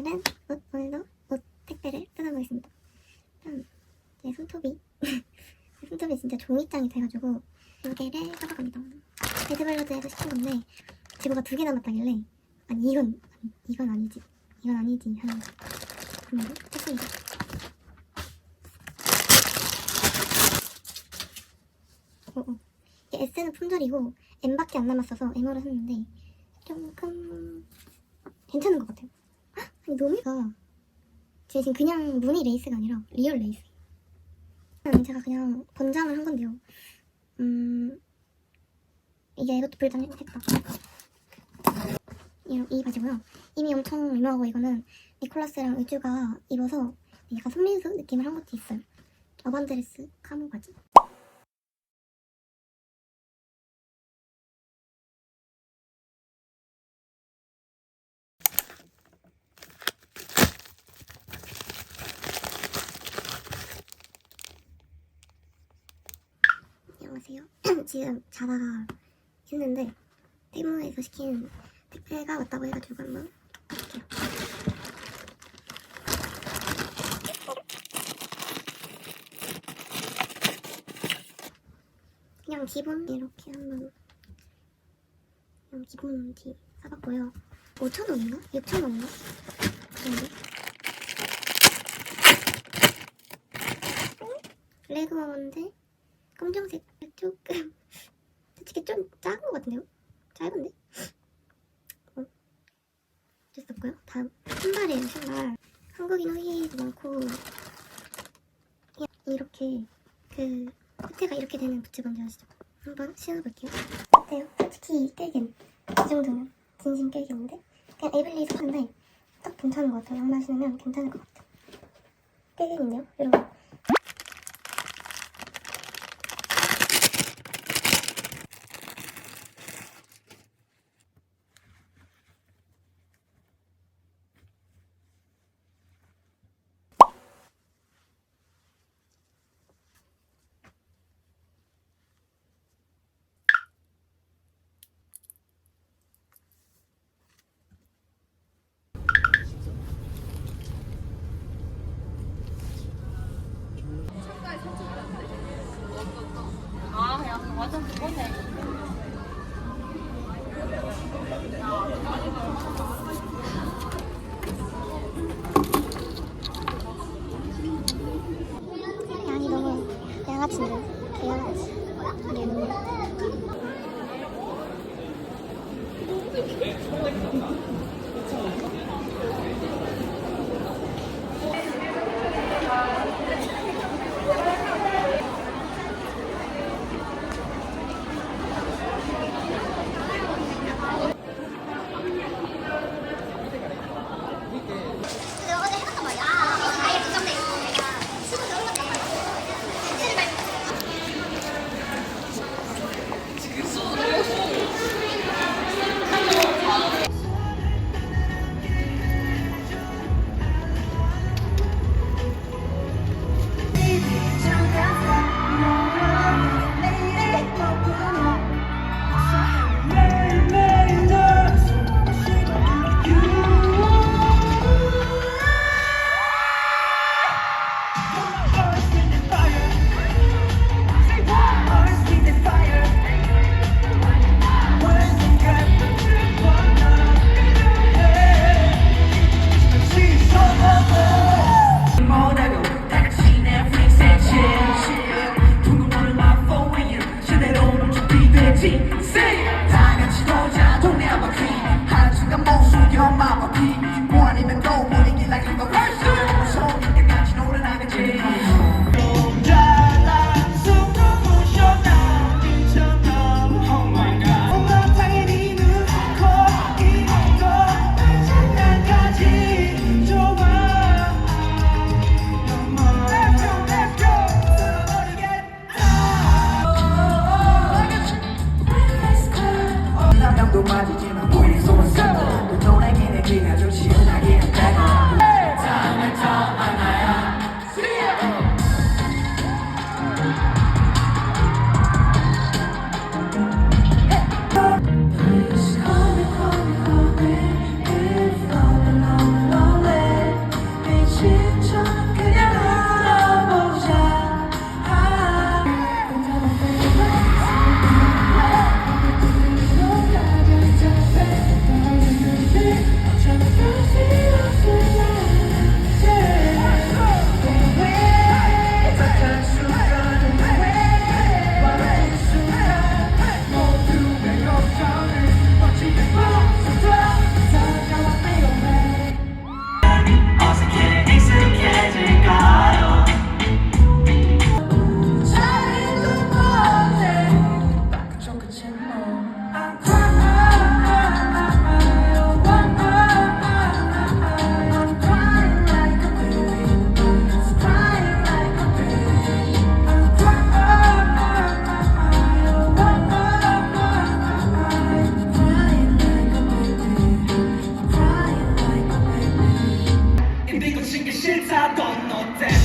오늘은 옷, 오늘도 옷 택배를 뜯어보겠습니다. 일단 제 손톱이 제 손톱이 진짜 종이장이 돼가지고 두 개를 뜯어갑니다. 데드벨로드에서 시킨 건데 제보가 두 개 남았다길래 아니 이건 아니, 이건 아니지 이건 아니지 하는 그러면 했습니다. 어, 어. 이게 S는 품절이고 M밖에 안 남았어서 M으로 샀는데 조금 괜찮은 것 같아요. 헉, 아니 너무 예가 제 지금 그냥 무늬 레이스가 아니라 리얼 레이스. 음, 제가 그냥 번장을 한 건데요. 음 이게 이것도 불장했다. 이, 이 바지고요. 이미 엄청 유명하고 이거는 니콜라스랑 의주가 입어서 약간 손민수 느낌을 한 것도 있어요. 어반드레스 카모 바지. 안녕하세요. 지금 자다가 했는데 테무에서 시킨 택배가 왔다고 해가지고 한번 볼게요. 그냥 기본 이렇게 한번 그냥 기본 티 사봤고요. 5,000원인가? 6,000원인가? 그런데 레그워인데 검정색 조금 솔직히 좀 작은 것 같은데요? 짧은데? 어. 없고요. 다음 신발이에요 신발. 한국인 후기도 많고 이렇게 그 끝에가 이렇게 되는 부츠 뭔지 아시죠? 한번 신어볼게요. 어때요? 솔직히 깨긴 이 정도면 진심 깨기인데 그냥 에블리에서 샀는데 딱 괜찮은 것 같아요. 양말 신으면 괜찮을 것 같아요. 깨긴인데요, 여러분. 양이 너무 양아치인데 개양아치 どザの手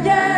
yeah.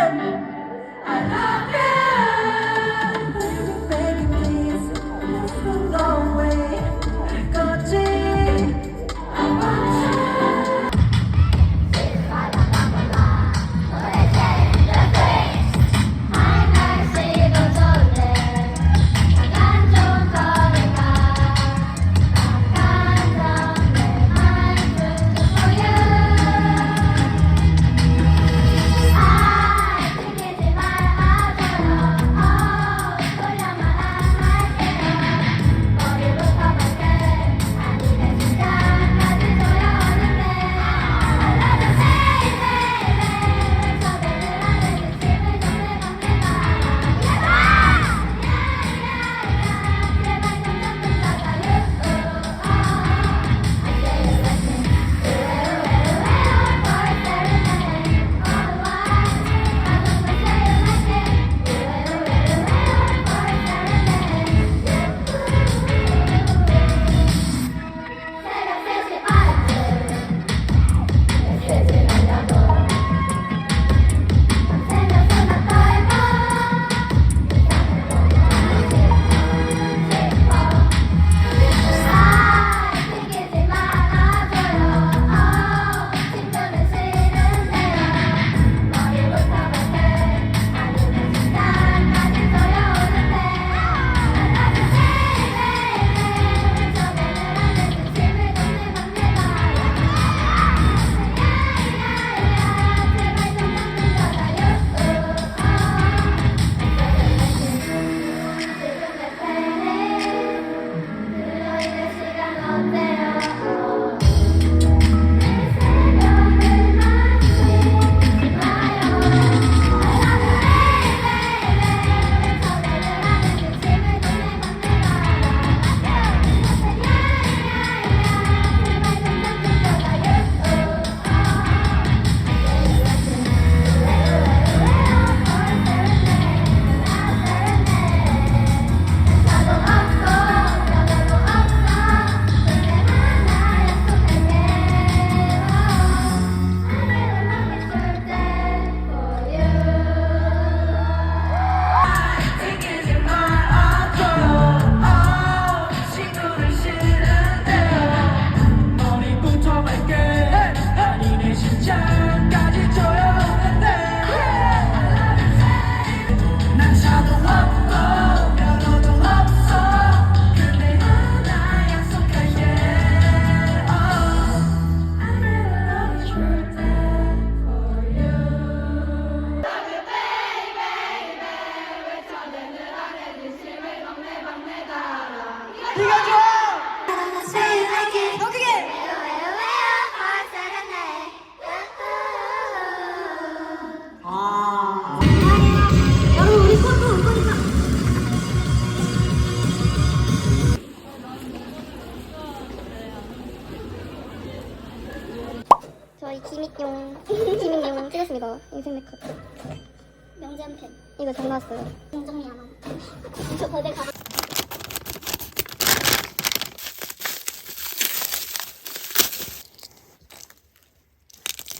인생 네컷 명재한 팬. 이거 잘 나왔어요 정정리 하나. 저 거대 가.